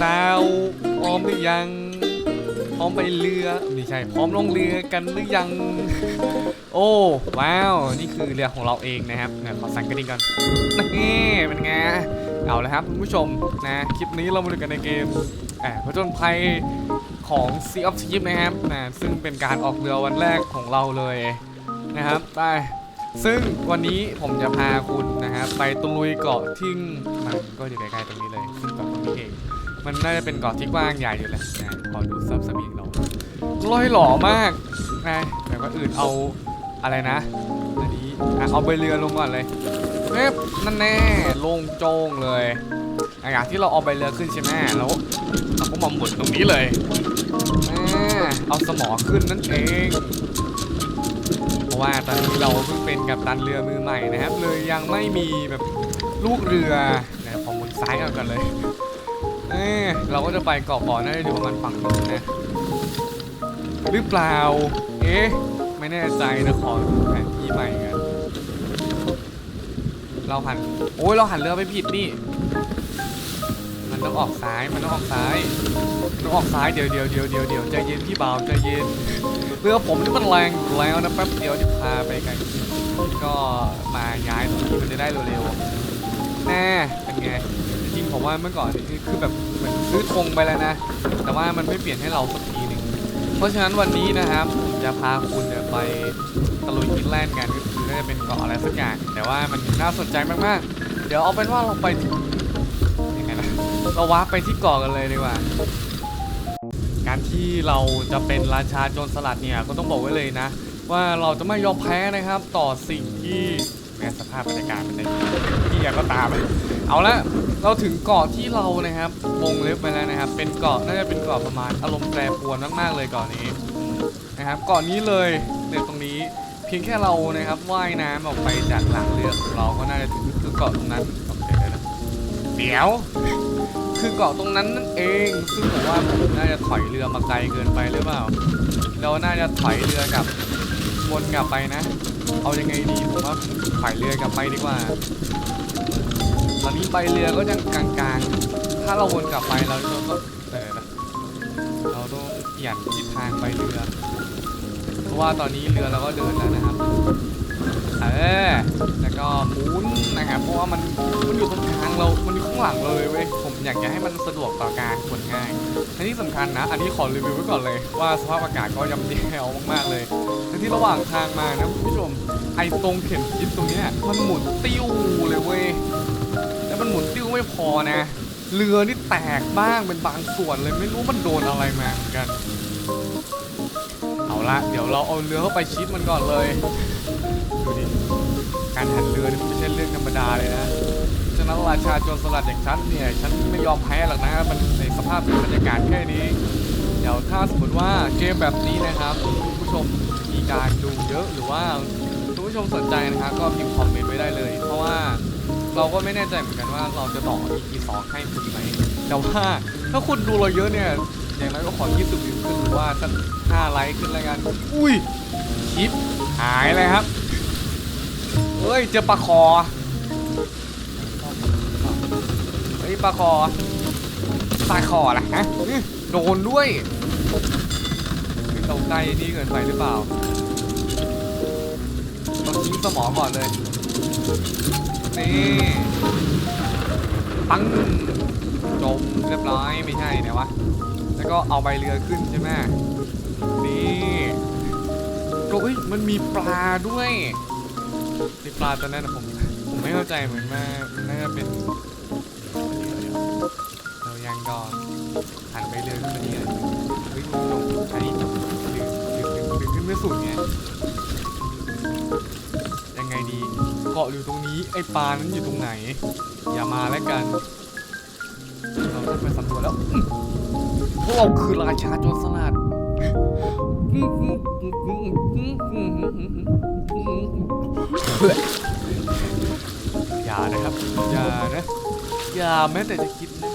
สาวพร้อมหรือยัง พร้อมไปเรือไม่ใช่พร้อมลงเรือกันหรือยัง โอ้ว้าวนี่คือเรือของเราเองนะครับเนี่ยขอสั่นกระดิ่งก่อนนี่เป็นไงเอาลยครับคุณผู้ชมนะคลิปนี้เรามาดูกันในเกมแอบผจญภัยของ Sea of Thieves นะครับนะซึ่งเป็นการออกเรือวันแรกของเราเลยนะครับไป ซึ่งวันนี้ผมจะพาคุณนะครับไปตะลุยเกาะที่มันก็อยู่ใกล้ๆตรงนี้เลยซึ่งเกาะตรงนี้เอง มันน่าจะเป็นเกาะที่กว้างใหญ่อยู่แหละนะขอดูซับสมิงเราลอยหล่อมากนะแต่ว่าอื่นเอาอะไรนะอันนี้อเอาใบเรือลงก่อนเลยเอ๊บนั่นแน่โลงโจงเลยอะอย่างที่เราเอาใบเรือขึ้นใช่ไหมแล้วเราก็มาหมุนตรงนี้เลยเอาสมอขึ้นนั่นเอง ว่าตอนนี้เราเพิ่งเป็นกับตันเรือมือใหม่นะครับ เลยยังไม่มีแบบลูกเรือนะขอหมุนซ้ายเอาก่อนเลยเอ้ยเราก็จะไปเกาะบ่อน่าจะอยู่ประมาณฝั่งนู้นนะหรือเปล่า เอ๊ะ ไม่แน่ใจนะขอดูแผนที่ใหม่กันเราหัน โอ้ยเราหันเรือไปผิดนี่ มันต้องออกซ้าย มันต้องออกซ้าย นต้องออกซ้ายเดี๋ยวเดี๋ยวเดี๋ยวเดี๋ยวเดี๋ยวใจเย็นพี่บ่าวใจเย็นเรือผมนี่มันแรงอยู่แล้วนะแป๊บเดียวจะพาไปไกลก็มาย้ายตรงนี้มันจะได้เร็วๆแน่เป็นไงจริงๆผมว่าเมื่อก่อนนี่คือแบบเหมือนซื้อธงไปแล้วนะ แต่ว่ามันไม่เปลี่ยนให้เราสักทีหนึ่งเพราะฉะนั้นวันนี้นะครับผมจะพาคุณไปตะลุยกินแลนด์กันก็คือน่าจะเป็นเกาะอะไรสักอย่างแต่ว่ามันน่าสนใจมากๆ เดี๋ยวเอาเป็นว่าเราไปยัง เราวาร์ปไปที่เกาะกันเลยดีกว่า การที่เราจะเป็นราชาโจรสลัดเนี่ยก็ต้องบอกไว้เลยนะ ว่าเราจะไม่ยอมแพ้นะครับ ต่อสิ่งที่แม้สภาพบรรยากาศมันได้ที่อยก็ตาม เอาละเราถึงเกาะที่เรานะครับวงเล็บไปแล้วนะครับ เป็นเกาะน่าจะเป็นเกาะประมาณอารมณ์แปรปรวนมากๆเลยเกาะนี้นะครับเกาะนี้เลยเนี่ยตรงนี้เพียงแค่เรานะครับว่ายน้ำออกไปจากหลังเรือเราก็น่าจะถึงคือเกาะตรงนั้นโอเคเดี๋ยวนะเดี๋ยว คือเกาะตรงนั้นนั่นเอง ซึ่งผมว่าผมน่าจะถอยเรือมาไกลเกินไปหรือเปล่า เราน่าจะถอยเรือกลับวนกลับไปนะ เอายังไงดีผมว่าถอยเรือกลับไปดีกว่า ตอนนี้ใบเรือก็ยังกลางๆ ถ้าเราวนกลับไปเราต้องเออนะเราต้องเปลี่ยนทิศทางใบเรือ เพราะว่าตอนนี้เรือเราก็เดินแล้วนะครับ เออแล้วก็หมุนนะครับ เพราะว่ามัน มันอยู่ตรงกลางเรา มันอยู่ข้างหลังเราเลยเว้ย ผมอยากจะให้มันสะดวกต่อการขนง่ายและที่สำคัญนะ อันนี้ขอรีวิวไว้ก่อนเลยว่าสภาพอากาศก็ย่ำแย่มากๆเลยและที่ระหว่างทางมานะคุณผู้ชม ไอ้ตรงเข็มทิศตรงนี้มันหมุนติ้วเลยเว้ย แล้วมันหมุนติ้วไม่พอนะ เรือนี่แตกบ้างเป็นบางส่วนเลยไม่รู้มันโดนอะไรมาเหมือนกัน เอาละเดี๋ยวเราเอาเรือเข้าไปชิดมันก่อนเลย การหันเรือนี่มันไม่ใช่เรื่องธรรมดาเลยนะ ฉะนั้นราชาโจรสลัดอย่างฉันเนี่ย ฉันไม่ยอมแพ้หรอกนะ มันในสภาพบรรยากาศแค่นี้ เดี๋ยวถ้าสมมติว่าเกมแบบนี้นะครับคุณผู้ชมมีการดูเยอะหรือว่าคุณผู้ชมสนใจนะครับก็พิมพ์คอมเมนต์ไว้ได้เลย เพราะว่าเราก็ไม่แน่ใจเหมือนกันว่าเราจะต่อ EP 2ให้คุณไหม แต่ว่าถ้าคุณดูเราเยอะเนี่ย อย่างน้อยก็ขอ 20วิวขึ้นหรือว่าสัก5ไลค์ขึ้นแล้วกัน อุ้ยคลิปหายเลยครับ เฮ้ยเจอปลาคอเฮ้ยปลาคอปลาคออะฮะโดนด้วยเราใกล้นี่เกินไปหรือเปล่าต้องทิ้งสมองก่อนเลยนี่ปังจมเรียบร้อยไม่ใช่เนะวะแล้วก็เอาใบเรือขึ้นใช่ไหมนี่ก็เอ้ยมันมีปลาด้วย ไอปลาตัวนั้นนะผมผมไม่เข้าใจเหมือนว่ามันน่าจะเป็นเรายังก่อนหันไปเรื่อยขึ้นมานี่เลยเฮ้ยคุณผู้ชมอันนี้ดึงดึงดึงดึงขึ้นไม่สุดไงยังไงดีเกาะอยู่ตรงนี้ไอปลานั้นอยู่ตรงไหน อย่ามาแล้วกัน เราต้องไปสำรวจแล้วพวกเราคือราชาโจรสลัด อย่านะครับอย่านะอย่าแม้แต่จะคิดนะ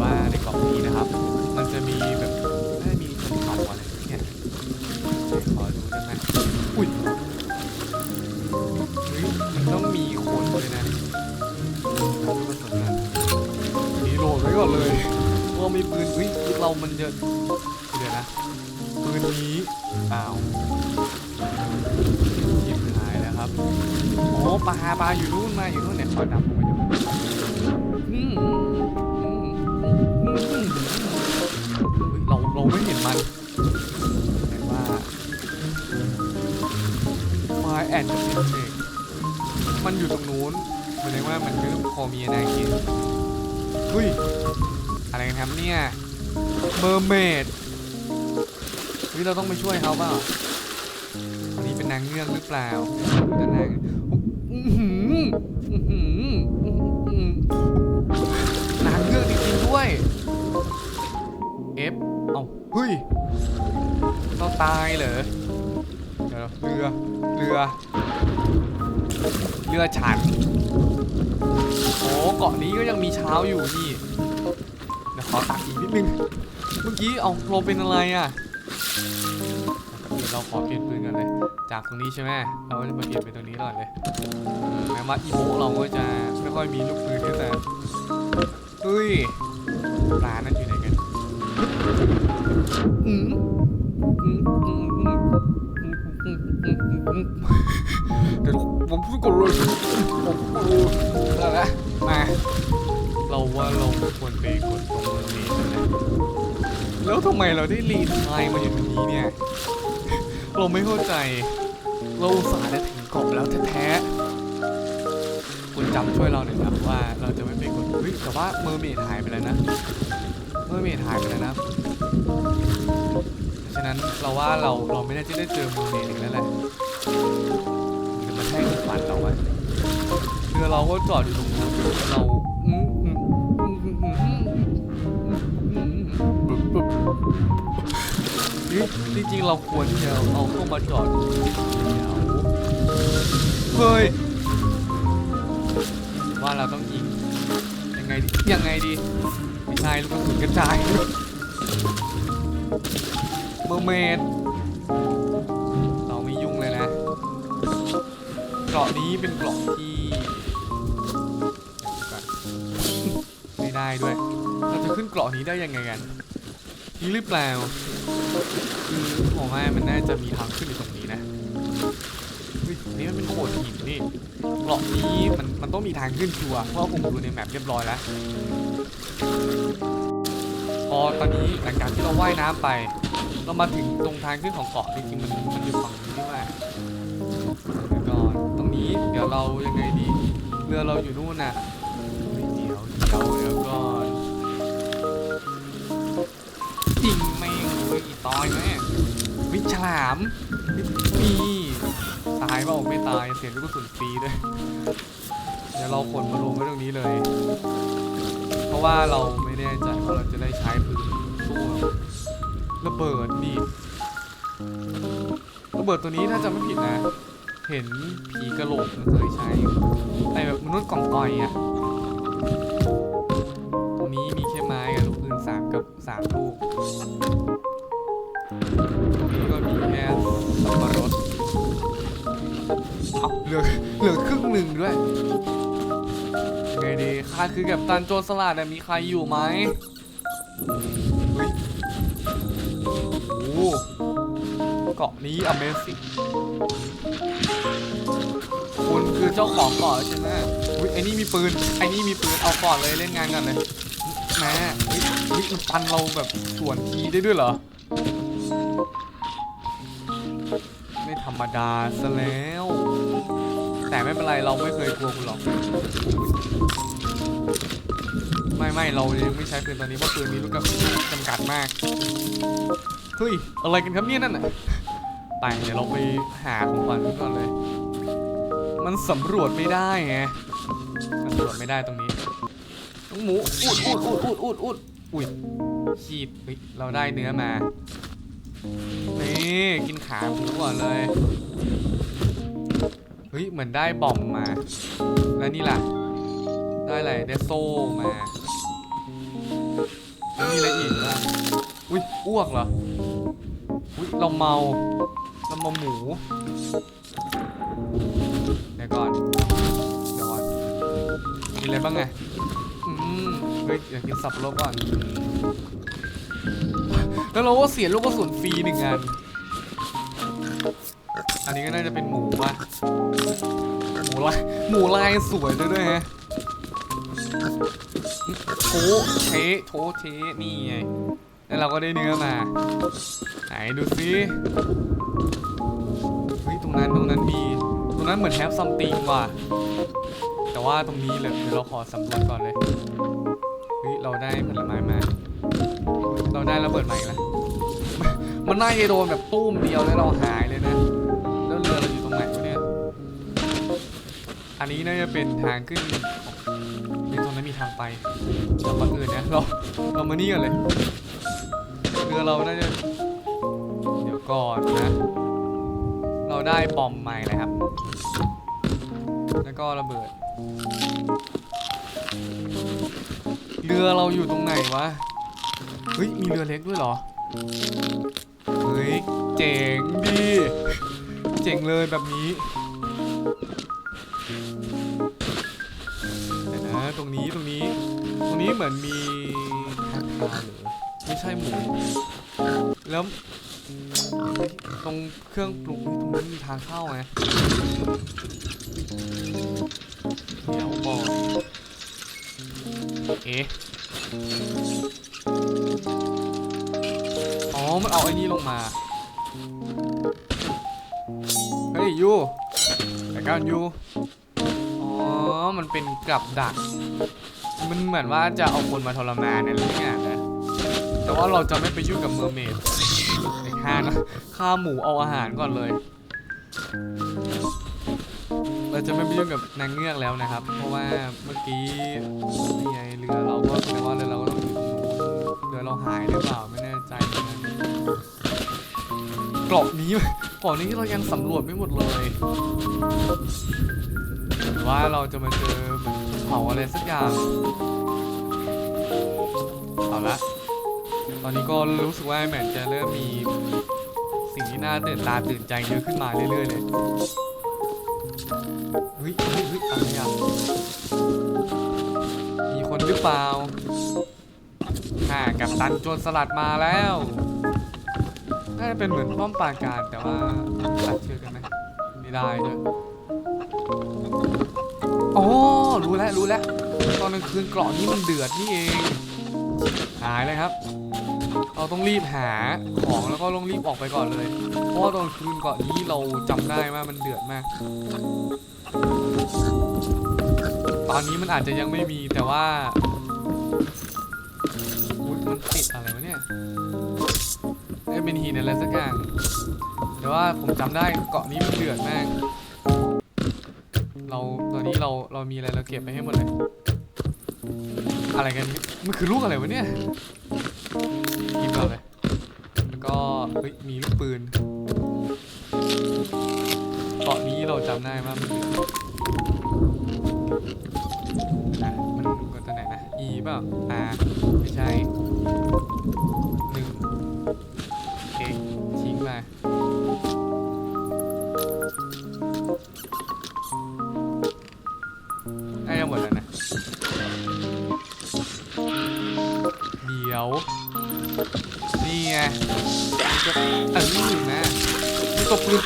ว่าในกล่องนี้นะครับ มันจะมีแบบน่มีชนเผ่าอะไรเนี่ยขอดูได้ไหมอุ้ยมันต้องมีคนเลยนะดูผสมกันโอเคก่อนเลยว่ามีปืนเฮ้ยเรามันจะ นะปืนนี้อ้าวยิบหายแล้วครับโอ้ปลาปลาอยู่นู่นมาอยู่นู่นเนี่ยคอยนำลงไปดูอืมอืมอืมอืมเฮ้ยเราเราไม่เห็นมันแต่ว่ามาแอนด์เป็นเอกมันอยู่ตรงนู้นแสดงว่ามันก็พอมีอะไรกินเฮ้ยอะไรกันครับเนี่ยเมอร์เมด เฮ้ยเราต้องไปช่วยเขาเปล่านนี้เป็นนางเงือกหรือเปล่าแต่นางอื้อหืออื้อหืออื้อหือนางเงือกจริงๆด้วย เอฟ เอาเฮ้ย เราตายเหรอ เดี๋ยวเรือ เรือ เรือฉัน โอ้เกาะนี้ก็ยังมีเช้าอยู่นี่ เดี๋ยวขอตักอีกนิดนึง เมื่อกี้เอาเราเป็นอะไรอะ เดี๋ยวเราขอเปลี่ยนปืนกันเลย จากตรงนี้ใช่ไหมเราก็จะมาเปลี่ยนเป็นตรงนี้ก่อนเลยแม้ว่าอีโบเราก็จะไม่ค่อยมีลูกปืนด้แต่เฮ้ยปลานั่นอยู่ไหนกันเดี๋ยวผมพูดก่อนเลยผมพูดแล้วนะมา เราว่าเราควรไปกดตรงนี้นะ แล้วทำไมเราได้รีไทายมาอยู่ตรงนี้เนี่ย เราไม่เข้าใจ เราอุตส่าห์จะถึงเกาะแล้วแท้ๆคุณจำช่วยเราหน่อยนะว่าเราจะไม่ไปกดเฮ้ยแต่ว่าเมอร์เมดหายไปแล้วนะ เมอร์เมดหายไปแล้วนะฉะนั้นเราว่าเราเราไม่น่าจะได้เจอเมอร์เมดอีกแล้วแหละมันให้ของฝันเราอะเรือเราก็จอดอยู่ตรงนู้นเรา ฮ้ยจริงๆเราควรที่จะเอาเข้ามาจอดเฮ้ยว่าเราต้องยิงยังไงยังไงดีไม่ใช่ลูกกระสุนกระจายเมอร์เมดเราไม่ยุ่งเลยนะเกาะนี้เป็นเกาะที่ไม่ได้ด้วย เราจะขึ้นเกาะนี้ได้ยังไงกัน หรือเปล่าคือผมว่ามันน่าจะมีทางขึ้นอยู่ตรงนี้นะเฮ้ยนี่มันเป็นโขดหินนี่เกาะนี้มันมันต้องมีทางขึ้นชัวร์เพราะว่าผมดูในแมปเรียบร้อยแล้วพอตอนนี้หลังจากที่เราว่ายน้ำไป เรามาถึงตรงทางขึ้นของเกาะจริงๆมันมันอยู่ฝั่งนี้นี่ว่าเดี๋ยวก่อนตรงนี้เดี๋ยวเรายังไงดีเรือเราอยู่นู่นน่ะเดี๋ยวเดี๋ยวเดี๋ยวก่อน เลยอีตอยแม่วิฉลามมีตายเปล่าไม่ตายเสียงลูกกระสุนฟรีด้วยเดี๋ยวเราขนมาลงไว้ตรงนี้เลย เพราะว่าเราไม่แน่ใจว่าเราจะได้ใช้ปืนสู้ระเบิดนี่ระเบิดตัวนี้ถ้าจะไม่ผิดนะ เห็นผีกระโหลกเคยใช้ไอแบบมนุษย์กล่องต่อยอะตรงนี้มีแค่ไม้กับลูกปืนสามกับสามลูก ตรงนี้ก็มีแค่สับปะรดเอาเหลือเหลือครึ่งหนึ่งด้วยยังไงดีข้าคือกับตันโจรสลัดน่ะมีใครอยู่ไหมเฮ้ยโอ้เกาะนี้ Amazing คุณคือเจ้าของเกาะใช่ไหมอุ้ยไอ้นี่มีปืน ไอ้นี่มีปืน เอาก่อนเลยเล่นงานกันเลยแม่เฮ้ยมันปันเราแบบสวนทีได้ด้วยเหรอ รรมดาซะแล้ว แต่ไม่เป็นไรเราไม่เคยกลัวคุณหรอก ไม่ไม่เรายังไม่ใช้ปืนตอนนี้เพราะปืนมีลูกกระสุนจำกัดมาก เฮ้ย อะไรกันครับเนี่ยนั่นน่ะไปเดี๋ยวเราไปหาของขวัญก่อนเลย มันสำรวจไม่ได้ไง มันสำรวจไม่ได้ตรงนี้น้องหมูอุดอุดอุดอุดอุดอุดอุ้ยขีดเฮ้ยเราได้เนื้อมา นี่กินขาหมูก่อนเลย เฮ้ย เหมือนได้บอมมา แล้วนี่ล่ะ ได้อะไร ได้โซ่มาแล้วมีอะไรอีกล่ะ อุ้ยอ้วกเหรอ อุ้ยเราเมาเราเมาหมู เดี๋ยวก่อน เดี๋ยวก่อน มีอะไรบ้างไง อืม เฮ้ยฮ้ยอยากกินสับปะรดก่อน แล้วเราก็เสียลูกกระสุนฟรีหนึ่งอัน อันนี้ก็น่าจะเป็นหมูป่ะ หมูลายหมูลายสวยด้วยด้วยฮะโถเทโถเทนี่ไง แล้วเราก็ได้เนื้อมา ไหนดูซิเฮ้ยตรงนั้นตรงนั้นมี ตรงนั้นเหมือนแฮปซัมติงว่ะ แต่ว่าตรงนี้เลยเดี๋ยวเราขอสำรวจก่อนเลย เฮ้ยเราได้ผลไม้มา เราได้ระเบิดใหม่ละมันน่าจะโดนแบบตุ้มเดียวแล้วเราหายเลยนะ แล้วเรือเราอยู่ตรงไหนวะเนี่ย อันนี้น่าจะเป็นทางขึ้นของในตรงนั้นมีทางไปแต่ก่อนอื่นนะเราเรามานี่กันเลยเรือเราน่าจะเดี๋ยวก่อนนะ เราได้บอมใหม่เลยครับ แล้วก็ระเบิด เรือเราอยู่ตรงไหนวะ ฮ้ย มีเรือเล็กด้วยเหรอ เฮ้ย เจ๋งดีเจ๋งเลยแบบนี้เดี๋ยวนะตรงนี้ตรงนี้ ตรงนี้เหมือนมีทางคาวหรือไม่ใช่หมู แล้วตรงเครื่องปรุงตรงนั้นมีทางเข้าไงเดี๋ยวก่อนเอ๊ะอ๋อ มันเอาไอ้นี่ลงมา เฮ้ยยูแต่การยูอ๋อ มันเป็นกับดัก มันเหมือนว่าจะเอาคนมาทรมานอะไรอย่างเงี้ยนะ แต่ว่าเราจะไม่ไปยุ่งกับเมอร์เมดไอ้ข้านะฆ่าหมูเอาอาหารก่อนเลย เราจะไม่ไปยุ่งกับนางเงือกแล้วนะครับ เพราะว่าเมื่อกี้นี่ไงเรือเราก็แสดงว่าเรือเราก็ต้องอยู่ตรงนู้นเรือเราหายหรือเปล่าไม่แน่ใจนกัน เกาะนี้เกาะนี้เรายังสำรวจไม่หมดเลยหรือว่าเราจะมาเจอเหมือนภูเขาอะไรสักอย่างเอาละตอนนี้ก็รู้สึกว่าแมนจะเริ่มมีสิ่งที่น่าตื่นตาตื่นใจเยอะขึ้นมาเรื่อยๆเลยเฮ้ยเฮ้ยเฮ้ยอะไรอะมีคนหรือเปล่าฮ่ากับตันโจรสลัดมาแล้ว น่าจะเป็นเหมือนป้อมปราการแต่ว่าตัดเชือกันไหมไม่ได้ด้วยอ๋อรู้แล้วรู้แล้วตอนกลางคืนเกราะนี้มันเดือดนี่เองหายเลยครับเราต้องรีบหาของแล้วก็ต้องรีบออกไปก่อนเลย เพราะว่าตอนคืนเกาะนี้เราจำได้ว่ามันเดือดมาก ตอนนี้มันอาจจะยังไม่มีแต่ว่ามันติดอะไรวะเนี่ย เอ้ยเป็นหินอะไรสักอย่างแต่ว่าผมจำได้เกาะนี้มันเดือดมาก เราตอนนี้เราเรามีอะไรเราเก็บไปให้หมดเลย อะไรกันนี่มันคือลูกอะไรวะเนี่ยกินก่อนเลยแล้วก็เฮ้ยมีลูกปืนเกาะนี้เราจำได้ว่ามันนะมันกดตัวไหนนะ E เปล่า R ไม่ใช่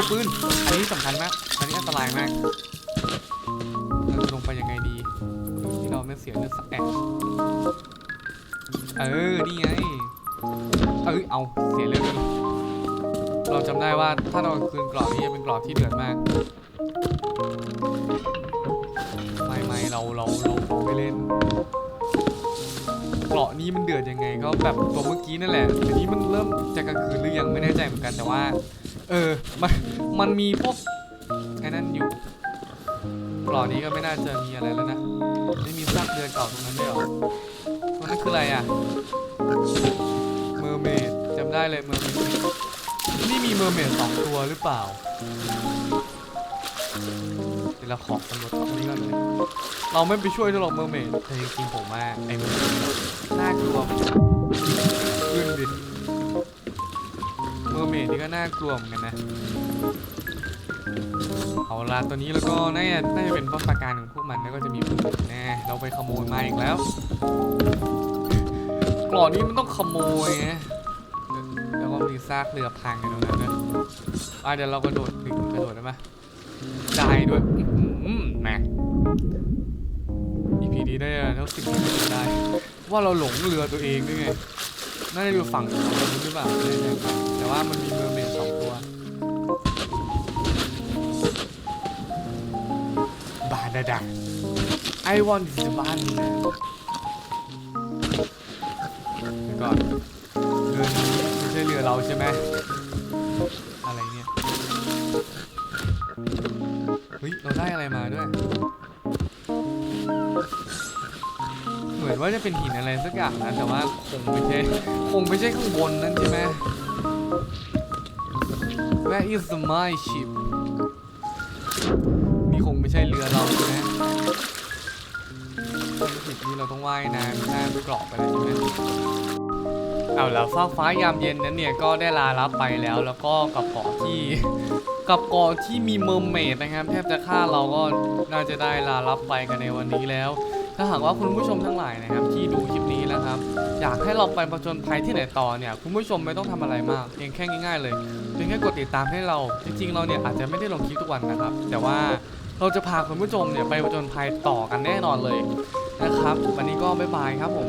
ตัวปืน อันนี้สำคัญมาก อันนี้อันตรายมาก เราจะลงไปยังไงดี ที่เราไม่เสียเลือดสักแอะเออ นี่ไง เอ้ย เอา เสียเลือดเราจำได้ว่าถ้าเราคืนกรอบนี้จะเป็นกรอบที่เดือดมาก ไม่ไม่เราเราเราไม่เล่นเกราะนี้มันเดือดยังไงก็แบบตัวเมื่อกี้นั่นแหละทีนี้มันเริ่มจะกลางคืนหรือยังไม่แน่ใจเหมือนกันแต่ว่า เออ มัน มันมีพวกไอ้นั่นอยู่เกราะนี้ก็ไม่น่าจะมีอะไรแล้วนะ ไม่มีซากเดือนเก่าตรงนั้นด้วยเหรอตรงนั้นคืออะไรอะ เมอร์เมดจำได้เลยเมอร์เมดนี่มีเมอร์เมดสองตัวหรือเปล่า เดี๋ยวเราขอสำรวจตรงนี้ก่อนเลย เราไม่ไปช่วยด้วยหรอกเมอร์เมดแต่จริงๆผมว่าไอ้เมอร์เมดน่ากลัว เมอร์เมดนี่ก็น่ากลัวเหมือนกันนะ เอาละตัวนี้แล้วก็น่าจะน่าจะเป็นป้อมปราการของพวกมันแล้วก็จะมีปืนแน่เราไปขโมยมาอีกแล้วกล่องนี้มันต้องขโมยไงแล้วก็มีซากเรือพังอยู่ตรงนั้นด้วยอะเดี๋ยวเรากระโดดถึงกระโดดได้ไหมได้ด้วยอื้อหือแหม EP นี้ได้เท่าสิบได้ว่าเราหลงเรือตัวเองด้วยไง น่าจะอยู่ฝั่งนู้นหรือเปล่าไม่แน่ใจแต่ว่ามันมีเมอร์เมดสองตัว บาดาดาไอวอนดิสบ้านนี่นะเดี๋ยวก่อนเรือนี้ไม่ใช่เรือเราใช่ไหมอะไรเนี่ย เฮ้ย เราได้อะไรมา ว่าจะเป็นหินอะไรสักอย่างนะแต่ว่าคงไม่ใช่คงไม่ใช่ข้างบนนั่นใช่ไหม Where is my ship นี่คงไม่ใช่เรือเราใช่ไหมถ้าไม่ผิดนี่เราต้องว่ายน้ำข้ากราะไปเลยใช่ไหมเอาแล้วฟ้าฟ้ายามเย็นนั้นเนี่ยก็ได้ลารับไปแล้วแล้วก็กับเกาะที่กับเกาะที่มีเมอร์เมดนะครับ แทบจะฆ่าเราก็น่าจะได้ลารับไปกันในวันนี้แล้ว ถ้าหากว่าคุณผู้ชมทั้งหลายนะครับที่ดูคลิปนี้นะครับ อยากให้เราไปผจนภัยที่ไหนต่อเนี่ยคุณผู้ชมไม่ต้องทำอะไรมากเพียงแค่ง่ายๆเลยเพียงแค่กดติดตามให้เรา จริงๆเราเนี่ยอาจจะไม่ได้ลงคลิปทุกวันนะครับ แต่ว่าเราจะพาคุณผู้ชมเนี่ยไปผจนภัยต่อกันแน่นอนเลยนะครับ วันนี้ก็บ๊ายบายครับผม